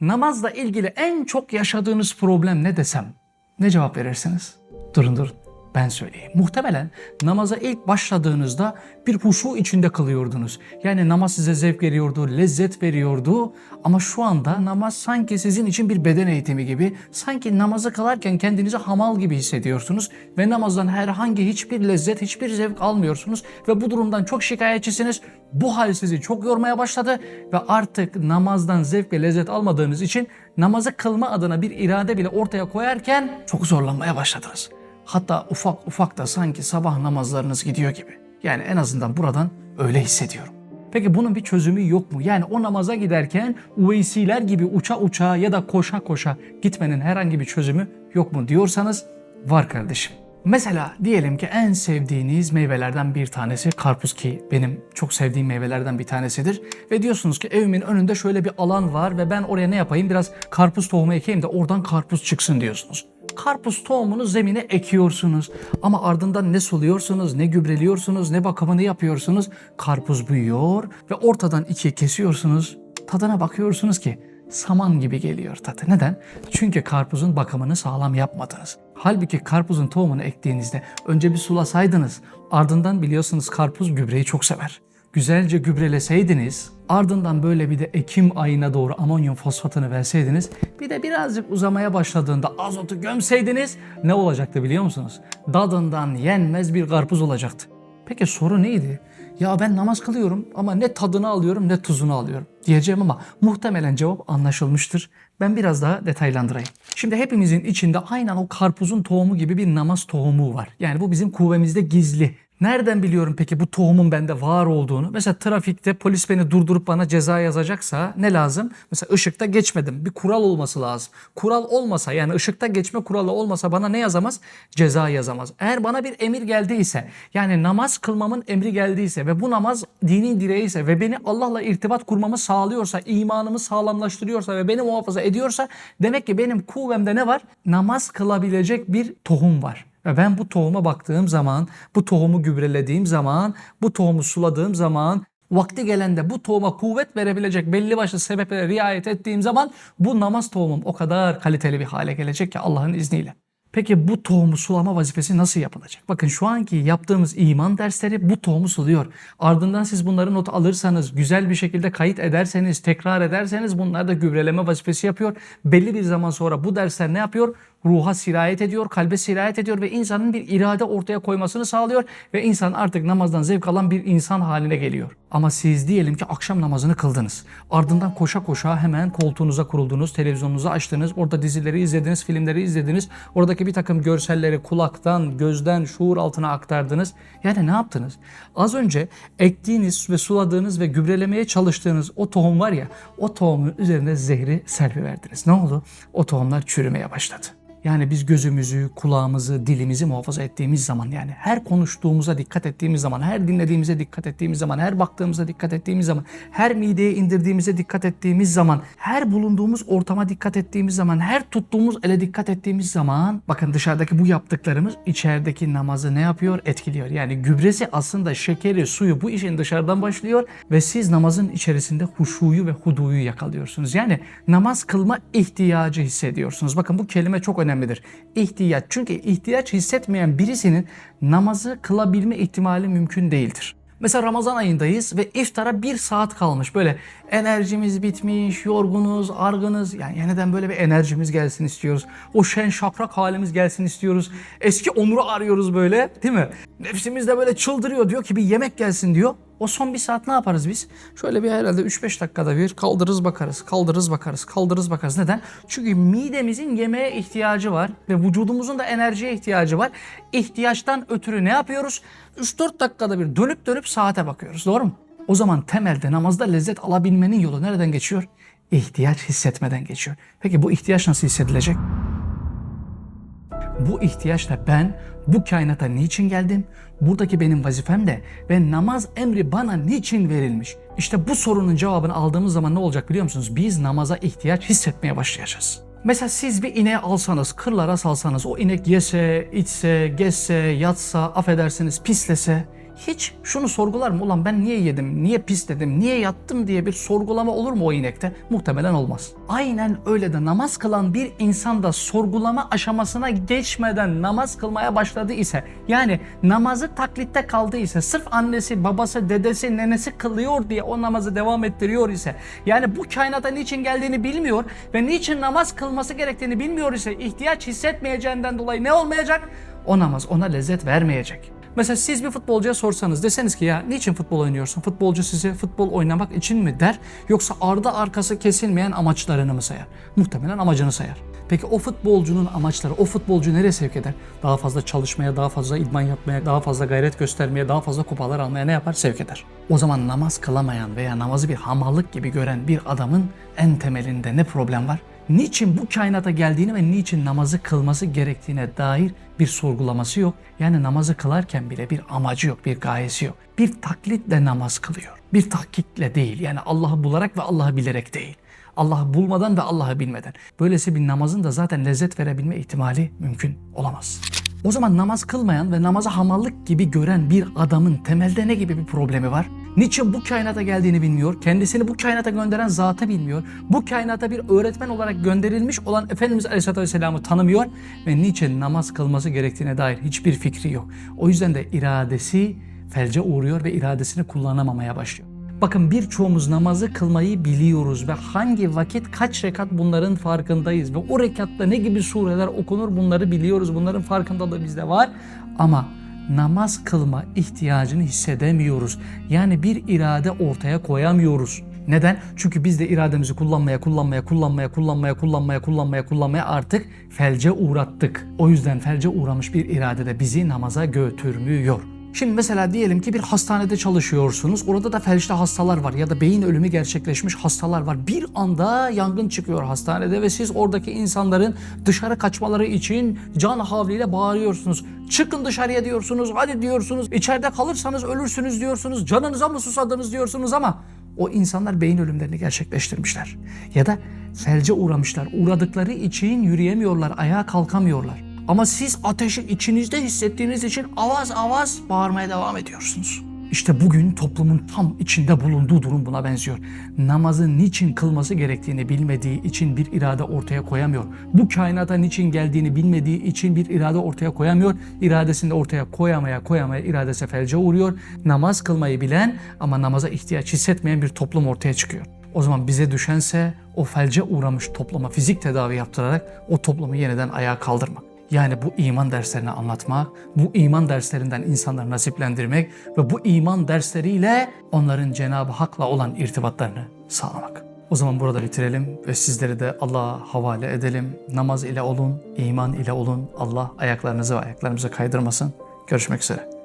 namazla ilgili en çok yaşadığınız problem ne desem ne cevap verirsiniz? Durun durun ben söyleyeyim. Muhtemelen namaza ilk başladığınızda bir huşu içinde kılıyordunuz. Yani namaz size zevk veriyordu, lezzet veriyordu. Ama şu anda namaz sanki sizin için bir beden eğitimi gibi. Sanki namazı kılarken kendinizi hamal gibi hissediyorsunuz. Ve namazdan herhangi hiçbir lezzet, hiçbir zevk almıyorsunuz. Ve bu durumdan çok şikayetçisiniz. Bu hal sizi çok yormaya başladı. Ve artık namazdan zevk ve lezzet almadığınız için namazı kılma adına bir irade bile ortaya koyarken çok zorlanmaya başladınız. Hatta ufak ufak da sanki sabah namazlarınız gidiyor gibi. Yani en azından buradan öyle hissediyorum. Peki bunun bir çözümü yok mu? Yani o namaza giderken Uveysiler gibi uça uça ya da koşa koşa gitmenin herhangi bir çözümü yok mu diyorsanız var kardeşim. Mesela diyelim ki en sevdiğiniz meyvelerden bir tanesi karpuz ki benim çok sevdiğim meyvelerden bir tanesidir. Ve diyorsunuz ki evimin önünde şöyle bir alan var ve ben oraya ne yapayım biraz karpuz tohumu ekeyim de oradan karpuz çıksın diyorsunuz karpuz tohumunu zemine ekiyorsunuz. Ama ardından ne suluyorsunuz, ne gübreliyorsunuz, ne bakımını yapıyorsunuz. Karpuz büyüyor ve ortadan ikiye kesiyorsunuz. Tadına bakıyorsunuz ki saman gibi geliyor tadı. Neden? Çünkü karpuzun bakımını sağlam yapmadınız. Halbuki karpuzun tohumunu ektiğinizde önce bir sulasaydınız, ardından biliyorsunuz karpuz gübreyi çok sever. Güzelce gübreleseydiniz, ardından böyle bir de Ekim ayına doğru amonyum fosfatını verseydiniz, bir de birazcık uzamaya başladığında azotu gömseydiniz ne olacaktı biliyor musunuz? Dadından yenmez bir karpuz olacaktı. Peki soru neydi? Ya ben namaz kılıyorum ama ne tadını alıyorum ne tuzunu alıyorum diyeceğim ama muhtemelen cevap anlaşılmıştır. Ben biraz daha detaylandırayım. Şimdi hepimizin içinde aynen o karpuzun tohumu gibi bir namaz tohumu var. Yani bu bizim kuvvemizde gizli. Nereden biliyorum peki bu tohumun bende var olduğunu? Mesela trafikte polis beni durdurup bana ceza yazacaksa ne lazım? Mesela ışıkta geçmedim. Bir kural olması lazım. Kural olmasa yani ışıkta geçme kuralı olmasa bana ne yazamaz? Ceza yazamaz. Eğer bana bir emir geldiyse yani namaz kılmamın emri geldiyse ve bu namaz dinin direği ise ve beni Allah'la irtibat kurmamı sağlıyorsa, imanımı sağlamlaştırıyorsa ve beni muhafaza ediyorsa demek ki benim kuvvemde ne var? Namaz kılabilecek bir tohum var. Ben bu tohuma baktığım zaman, bu tohumu gübrelediğim zaman, bu tohumu suladığım zaman, vakti gelende bu tohuma kuvvet verebilecek belli başlı sebeplere riayet ettiğim zaman bu namaz tohumum o kadar kaliteli bir hale gelecek ki Allah'ın izniyle. Peki bu tohumu sulama vazifesi nasıl yapılacak? Bakın şu anki yaptığımız iman dersleri bu tohumu suluyor. Ardından siz bunları not alırsanız, güzel bir şekilde kayıt ederseniz, tekrar ederseniz bunlar da gübreleme vazifesi yapıyor. Belli bir zaman sonra bu dersler ne yapıyor? Ruha sirayet ediyor, kalbe sirayet ediyor ve insanın bir irade ortaya koymasını sağlıyor ve insan artık namazdan zevk alan bir insan haline geliyor. Ama siz diyelim ki akşam namazını kıldınız. Ardından koşa koşa hemen koltuğunuza kuruldunuz, televizyonunuzu açtınız, orada dizileri izlediniz, filmleri izlediniz. Oradaki bir takım görselleri kulaktan, gözden, şuur altına aktardınız. Yani ne yaptınız? Az önce ektiğiniz ve suladığınız ve gübrelemeye çalıştığınız o tohum var ya, o tohumun üzerine zehri serpiverdiniz. Ne oldu? O tohumlar çürümeye başladı. Yani biz gözümüzü, kulağımızı, dilimizi muhafaza ettiğimiz zaman yani her konuştuğumuza dikkat ettiğimiz zaman, her dinlediğimize dikkat ettiğimiz zaman, her baktığımıza dikkat ettiğimiz zaman, her mideye indirdiğimize dikkat ettiğimiz zaman, her bulunduğumuz ortama dikkat ettiğimiz zaman, her tuttuğumuz ele dikkat ettiğimiz zaman bakın dışarıdaki bu yaptıklarımız içerideki namazı ne yapıyor? Etkiliyor. Yani gübresi aslında şekeri, suyu bu işin dışarıdan başlıyor ve siz namazın içerisinde huşuyu ve huduyu yakalıyorsunuz. Yani namaz kılma ihtiyacı hissediyorsunuz. Bakın bu kelime çok önemlidir. İhtiyaç. Çünkü ihtiyaç hissetmeyen birisinin namazı kılabilme ihtimali mümkün değildir. Mesela Ramazan ayındayız ve iftara bir saat kalmış. Böyle enerjimiz bitmiş, yorgunuz, argınız. Yani yeniden böyle bir enerjimiz gelsin istiyoruz. O şen şakrak halimiz gelsin istiyoruz. Eski onuru arıyoruz böyle değil mi? Nefsimiz de böyle çıldırıyor diyor ki bir yemek gelsin diyor. O son bir saat ne yaparız biz? Şöyle bir herhalde 3-5 dakikada bir kaldırırız bakarız, kaldırırız bakarız, kaldırırız bakarız. Neden? Çünkü midemizin yemeğe ihtiyacı var ve vücudumuzun da enerjiye ihtiyacı var. İhtiyaçtan ötürü ne yapıyoruz? 3-4 dakikada bir dönüp dönüp saate bakıyoruz. Doğru mu? O zaman temelde namazda lezzet alabilmenin yolu nereden geçiyor? İhtiyaç hissetmeden geçiyor. Peki bu ihtiyaç nasıl hissedilecek? Bu ihtiyaçla ben bu kainata niçin geldim? Buradaki benim vazifem de ve namaz emri bana niçin verilmiş? İşte bu sorunun cevabını aldığımız zaman ne olacak biliyor musunuz? Biz namaza ihtiyaç hissetmeye başlayacağız. Mesela siz bir ineği alsanız, kırlara salsanız, o inek yese, içse, gezse, yatsa, affedersiniz pislese, hiç şunu sorgular mı? Ulan ben niye yedim, niye pisledim, niye yattım diye bir sorgulama olur mu o inekte? Muhtemelen olmaz. Aynen öyle de namaz kılan bir insan da sorgulama aşamasına geçmeden namaz kılmaya başladı ise yani namazı taklitte kaldı ise sırf annesi, babası, dedesi, nenesi kılıyor diye o namazı devam ettiriyor ise yani bu kainata niçin geldiğini bilmiyor ve niçin namaz kılması gerektiğini bilmiyor ise ihtiyaç hissetmeyeceğinden dolayı ne olmayacak? O namaz ona lezzet vermeyecek. Mesela siz bir futbolcuya sorsanız deseniz ki ya niçin futbol oynuyorsun? Futbolcu sizi futbol oynamak için mi der? Yoksa ardı arkası kesilmeyen amaçlarını mı sayar? Muhtemelen amacını sayar. Peki o futbolcunun amaçları, o futbolcu nereye sevk eder? Daha fazla çalışmaya, daha fazla idman yapmaya, daha fazla gayret göstermeye, daha fazla kupalar almaya ne yapar? Sevk eder. O zaman namaz kılamayan veya namazı bir hamallık gibi gören bir adamın en temelinde ne problem var? Niçin bu kainata geldiğini ve niçin namazı kılması gerektiğine dair bir sorgulaması yok. Yani namazı kılarken bile bir amacı yok, bir gayesi yok. Bir taklitle namaz kılıyor. Bir tahkitle değil. Yani Allah'ı bularak ve Allah'ı bilerek değil. Allah'ı bulmadan ve Allah'ı bilmeden. Böylesi bir namazın da zaten lezzet verebilme ihtimali mümkün olamaz. O zaman namaz kılmayan ve namazı hamallık gibi gören bir adamın temelde ne gibi bir problemi var? Niçin bu kainata geldiğini bilmiyor, kendisini bu kainata gönderen zatı bilmiyor, bu kainata bir öğretmen olarak gönderilmiş olan Efendimiz Aleyhisselatü Vesselam'ı tanımıyor ve niçin namaz kılması gerektiğine dair hiçbir fikri yok. O yüzden de iradesi felce uğruyor ve iradesini kullanamamaya başlıyor. Bakın birçoğumuz namazı kılmayı biliyoruz ve hangi vakit kaç rekat bunların farkındayız ve o rekatta ne gibi sureler okunur bunları biliyoruz. Bunların farkındalığı bizde var ama namaz kılma ihtiyacını hissedemiyoruz. Yani bir irade ortaya koyamıyoruz. Neden? Çünkü biz de irademizi kullanmaya, kullanmaya, kullanmaya, kullanmaya, kullanmaya, kullanmaya, kullanmaya artık felce uğrattık. O yüzden felce uğramış bir irade de bizi namaza götürmüyor. Şimdi mesela diyelim ki bir hastanede çalışıyorsunuz. Orada da felçli hastalar var ya da beyin ölümü gerçekleşmiş hastalar var. Bir anda yangın çıkıyor hastanede ve siz oradaki insanların dışarı kaçmaları için can havliyle bağırıyorsunuz. Çıkın dışarıya diyorsunuz, hadi diyorsunuz. İçeride kalırsanız ölürsünüz diyorsunuz. Canınıza mı susadınız diyorsunuz ama o insanlar beyin ölümlerini gerçekleştirmişler. Ya da felce uğramışlar. Uğradıkları için yürüyemiyorlar, ayağa kalkamıyorlar. Ama siz ateşi içinizde hissettiğiniz için avaz avaz bağırmaya devam ediyorsunuz. İşte bugün toplumun tam içinde bulunduğu durum buna benziyor. Namazı niçin kılması gerektiğini bilmediği için bir irade ortaya koyamıyor. Bu kainata niçin geldiğini bilmediği için bir irade ortaya koyamıyor. İradesini de ortaya koyamaya koyamaya iradesi felce uğruyor. Namaz kılmayı bilen ama namaza ihtiyaç hissetmeyen bir toplum ortaya çıkıyor. O zaman bize düşense o felce uğramış topluma fizik tedavi yaptırarak o toplumu yeniden ayağa kaldırmak. Yani bu iman derslerini anlatmak, bu iman derslerinden insanları nasiplendirmek ve bu iman dersleriyle onların Cenab-ı Hak'la olan irtibatlarını sağlamak. O zaman burada bitirelim ve sizleri de Allah'a havale edelim. Namaz ile olun, iman ile olun. Allah ayaklarınızı ve ayaklarımızı kaydırmasın. Görüşmek üzere.